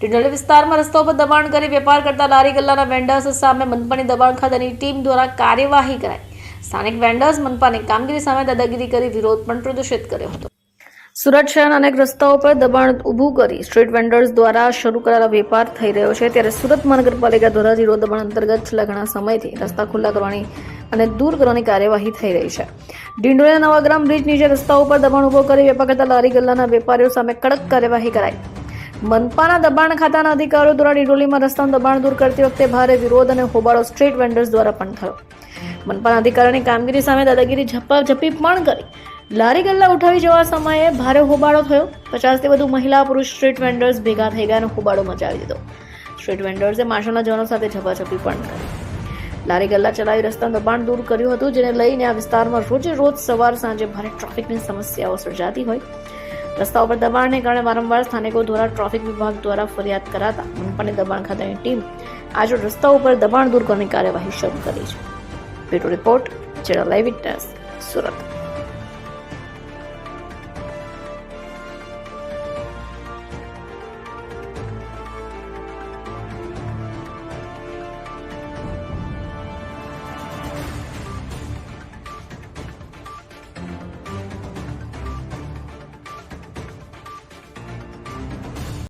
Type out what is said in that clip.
ડિંડોલી વિસ્તારમાં રસ્તાઓ પર દબાણ કરી વેપાર કરતા લારી ગલ્લાના વેન્ડર્સ સામે મનપાની દબાણ ખાતાની ટીમ દ્વારા કાર્યવાહી કરાઈ. સ્થાનિક વેન્ડર્સ મનપાની કામગીરી સામે દાદાગીરી કરી વિરોધ પણ પ્રદર્શિત કર્યો હતો. સુરત શહેરના અનેક રસ્તાઓ પર દબાણ ઊભું કરી સ્ટ્રીટ વેન્ડર્સ દ્વારા શરૂ કરાયેલો વેપાર થઈ રહ્યો છે. ત્યારે સુરત મહાનગરપાલિકા દ્વારા ઝીરો દબાણ અંતર્ગત છેલ્લા ઘણા સમયથી રસ્તા ખુલ્લા કરવાની અને દૂર કરવાની કાર્યવાહી થઈ રહી છે. ડિંડોળિયા નવાગ્રામ બ્રિજ નીચે રસ્તાઓ પર દબાણ ઊભો કરી વેપાર કરતા લારી ગલ્લાના વેપારીઓ સામે કડક કાર્યવાહી કરાઈ. મનપાના દબાણ ખાતાના અધિકારીઓ દ્વારા ડિડોલીમાં રસ્તાનું દબાણ દૂર કરતી વખતે ભારે વિરોધ અને હોબાળો સ્ટ્રીટ વેન્ડર્સ દ્વારા પણ થયો. મનપાના અધિકારીઓની કામગીરી સામે દાદાગીરી ઝપાઝપી પણ કરી. લારી ગલ્લા ઉઠાવી જવા સમયે ભારે હોબાળો થયો. પચાસથી વધુ મહિલા પુરુષ સ્ટ્રીટ વેન્ડર્સ ભેગા થઈ ગયા અને હોબાળો મચાવી દીધો. સ્ટ્રીટ વેન્ડર્સે માર્શલના જવાનો સાથે ઝપાઝપી પણ કરી. લારી ગલ્લા ચલાવી રસ્તાનું દબાણ દૂર કર્યું હતું, જેને લઈને આ વિસ્તારમાં રોજે રોજ સવાર સાંજે ભારે ટ્રાફિકની સમસ્યાઓ સર્જાતી હોય. રસ્તા ઉપર દબાણને કારણે વારંવાર સ્થાનિકો દ્વારા ટ્રાફિક વિભાગ દ્વારા ફરિયાદ કરાતા મનપાની દબાણ ખાતાની ટીમ આજે રસ્તા ઉપર દબાણ દૂર કરવાની કાર્યવાહી શરૂ કરી છે. બ્યુરો રિપોર્ટ જેડા લાઈવ વિટનેસ સુરત.